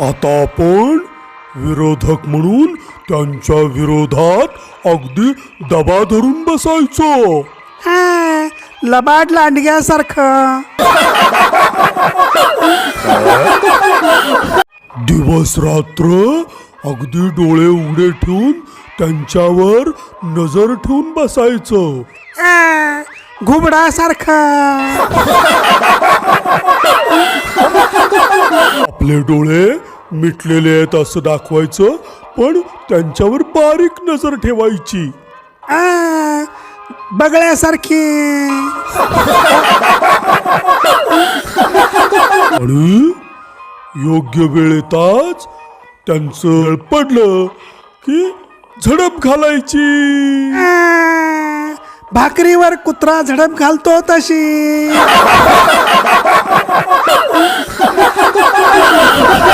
आता आपण विरोधक म्हणून त्यांच्या विरोधात अगदी दबा धरून बसायचो. हा लबाड लांडग्यासारखं. दिवस रात्र अगदी डोळे उघडे ठेवून त्यांच्यावर नजर ठेवून बसायचं. घुबडासारखं. आपले डोळे मिटलेले आहेत असं दाखवायचं पण त्यांच्यावर बारीक नजर ठेवायची. बगळ्यासारखी. आणि योग्य वेळेतच त्यांचं पडलं की झडप घालायची. भाकरीवर कुत्रा झडप घालतो तशी.